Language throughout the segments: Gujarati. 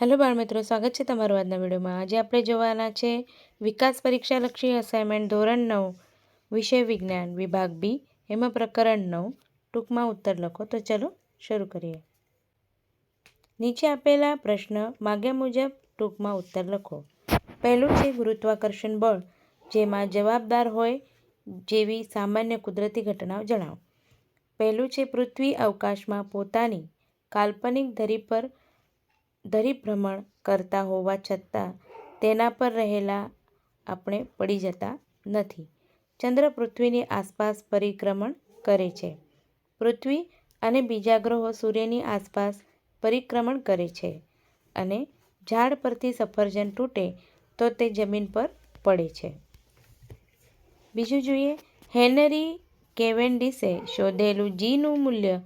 હેલો બાળ મિત્રો સ્વાગત છે તમારું આજના વિડીયોમાં. આજે આપણે જોવાના છે વિકાસ પરીક્ષાલક્ષી અસાઇનમેન્ટ ધોરણ નવ, વિષય વિજ્ઞાન વિભાગ બી. એમાં પ્રકરણ નવ, ટૂંકમાં ઉત્તર લખો. તો ચલો શરૂ કરીએ. નીચે આપેલા પ્રશ્ન માગ્યા મુજબ ટૂંકમાં ઉત્તર લખો. પહેલું છે ગુરુત્વાકર્ષણ બળ, જેમાં જવાબદાર હોય જેવી સામાન્ય કુદરતી ઘટનાઓ જણાવો. પહેલું છે પૃથ્વી અવકાશમાં પોતાની કાલ્પનિક ધરી પર ધરીભ્રમણ કરતા હોવા છતાં તેના પર રહેલા આપણે પડી જતા નથી. ચંદ્ર પૃથ્વીની આસપાસ પરિક્રમણ કરે છે. પૃથ્વી અને બીજા ગ્રહો સૂર્યની આસપાસ પરિક્રમણ કરે છે અને ઝાડ પરથી સફરજન તૂટે તો તે જમીન પર પડે છે. બીજું જોઈએ, હેનરી કેવેન્ડિસે શોધેલું જીનું મૂલ્ય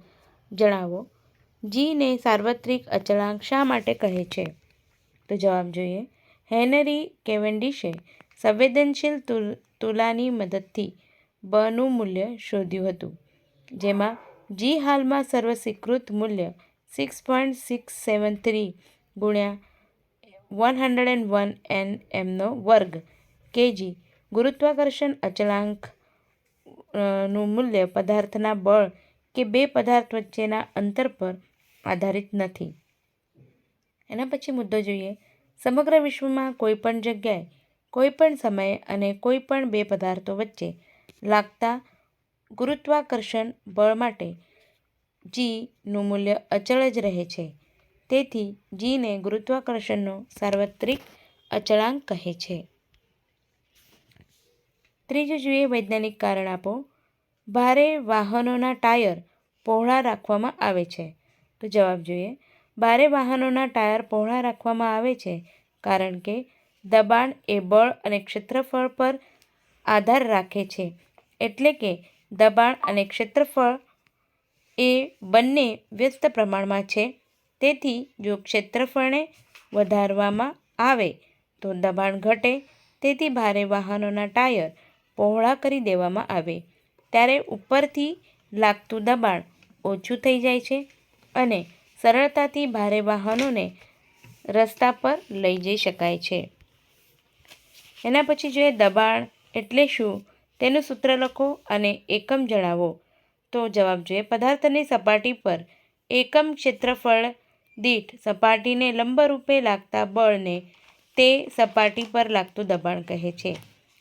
જણાવો. જીને સાર્વત્રિક અચળાંક શા માટે કહે છે? તો જવાબ જોઈએ. હેનરી કેવેન્ડિશે સંવેદનશીલ તુલાની મદદથી બનું મૂલ્ય શોધ્યું હતું, જેમાં જી હાલમાં સર્વસ્વીકૃત મૂલ્ય six point six seven three ગુણ્યા one hundred and one N એમનો વર્ગ કેજી. ગુરુત્વાકર્ષણ અચળાંકનું મૂલ્ય પદાર્થના બળ કે બે પદાર્થ વચ્ચેના અંતર પર આધારિત નથી. એના પછી મુદ્દો જોઈએ. સમગ્ર વિશ્વમાં કોઈપણ જગ્યાએ કોઈપણ સમયે અને કોઈપણ બે પદાર્થો વચ્ચે લાગતા ગુરુત્વાકર્ષણ બળ માટે જીનું મૂલ્ય અચળ જ રહે છે. તેથી જીને ગુરુત્વાકર્ષણનો સાર્વત્રિક અચળાંક કહે છે. ત્રીજું જોઈએ વૈજ્ઞાનિક કારણ આપો. ભારે વાહનોના ટાયર પહોળા રાખવામાં આવે છે. તો જવાબ જોઈએ. ભારે વાહનોના ટાયર પહોળા રાખવામાં આવે છે, કારણ કે દબાણ એ બળ અને ક્ષેત્રફળ પર આધાર રાખે છે. એટલે કે દબાણ અને ક્ષેત્રફળ એ બંને વ્યસ્ત પ્રમાણમાં છે. તેથી જો ક્ષેત્રફળને વધારવામાં આવે તો દબાણ ઘટે, તેથી ભારે વાહનોના ટાયર પહોળા કરી દેવામાં આવે. ત્યારે ઉપરથી લાગતું દબાણ ઓછું થઈ જાય છે. અને સરળતાથી ભારે વાહનોને રસ્તા પર લઈ જઈ શકાય છે. એના પછી જોઈએ દબાણ એટલે શું? તેનું સૂત્ર લખો અને એકમ જણાવો. તો જવાબ જોઈએ, પદાર્થની સપાટી પર એકમ ક્ષેત્રફળ દીઠ સપાટીને લંબરૂપે લાગતા બળને તે સપાટી પર લાગતું દબાણ કહે છે.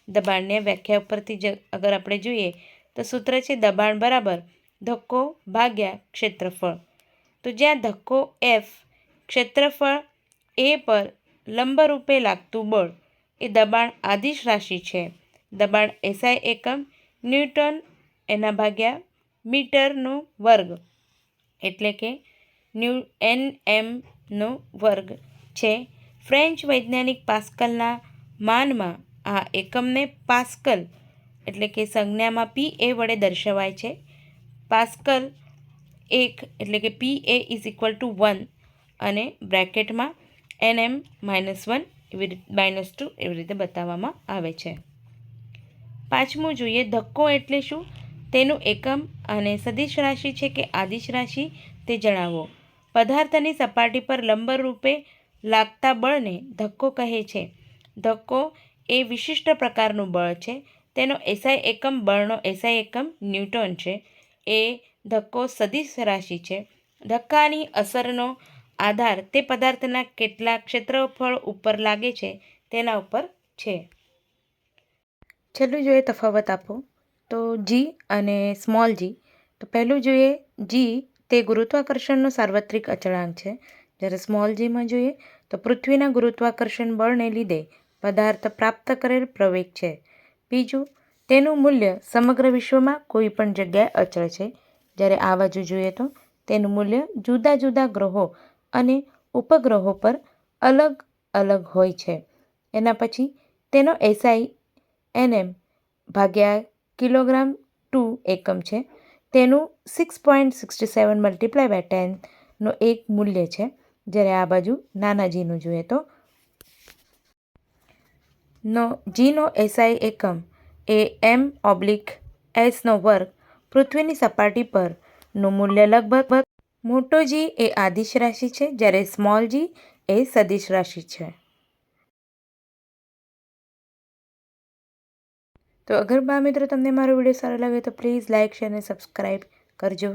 દબાણને વ્યાખ્યા ઉપરથી જ અગર આપણે જોઈએ, તો સૂત્ર છે દબાણ બરાબર ધક્કો ભાગ્યા ક્ષેત્રફળ. તો જ્યાં ધક્કો એફ ક્ષેત્રફળ એ પર લંબરૂપે લાગતું બળ એ દબાણ આદિશ રાશિ છે. દબાણ એસઆઈ એકમ ન્યૂટન એના ભાગ્યા મીટરનો વર્ગ એટલે કે ન્યૂ એન એમનો વર્ગ છે. ફ્રેન્ચ વૈજ્ઞાનિક પાસ્કલના માનમાં આ એકમને પાસ્કલ એટલે કે સંજ્ઞામાં પી એ વડે દર્શાવાય છે. પાસ્કલ એક, એટલે કે P A is equal to one અને બ્રેકેટમાં એન એમ માઇનસ વન એવી માઇનસ ટુ એવી રીતે બતાવવામાં આવે છે. પાંચમું જોઈએ, ધક્કો એટલે શું? તેનું એકમ અને સદિશ રાશિ છે કે આદિશ રાશિ તે જણાવો. પદાર્થની સપાટી પર લંબરૂપે લાગતા બળને ધક્કો કહે છે. ધક્કો એ વિશિષ્ટ પ્રકારનું બળ છે. તેનો એસઆઈ એકમ બળનો એસઆઈ એકમ ન્યૂટન છે. એ ધક્કો સદિશ રાશિ છે. ધક્કાની અસરનો આધાર તે પદાર્થના કેટલા ક્ષેત્રફળ ઉપર લાગે છે, તેના ઉપર છે. છેલ્લું જોઈએ તફાવત આપો. તો જી અને સ્મોલ જી તો પહેલું જોઈએ જી તે ગુરુત્વાકર્ષણનો સાર્વત્રિક અચળાંક છે. જ્યારે સ્મોલ જીમાં જોઈએ તો પૃથ્વીના ગુરુત્વાકર્ષણ બળને લીધે પદાર્થ પ્રાપ્ત કરેલ પ્રવેગ છે. બીજું, તેનું મૂલ્ય સમગ્ર વિશ્વમાં કોઈ પણ જગ્યાએ અચળ છે. જ્યારે આ બાજુ જોઈએ તો તેનું મૂલ્ય જુદા જુદા ગ્રહો અને ઉપગ્રહો પર અલગ અલગ હોય છે. એના પછી તેનો એસઆઈ એનએમ ભાગ્યા કિલોગ્રામ ટુ એકમ છે. તેનું six point sixty seven multiply by ટેનનું એક મૂલ્ય છે. જ્યારે આ બાજુ નાના જીનું જોઈએ તો નો જીનો એસઆઈ એકમ એ એમ ઓબ્લિક એસનો વર્ગ પૃથ્વીની સપાટી પરનું મૂલ્ય લગભગ મોટો જી એ આદિશ રાશિ છે, જ્યારે સ્મોલ જી એ સદિશ રાશિ છે. તો અગર બા મિત્રો, તમને મારો વીડિયો સારો લાગે તો પ્લીઝ લાઇક શેર અને સબસ્ક્રાઈબ કરજો.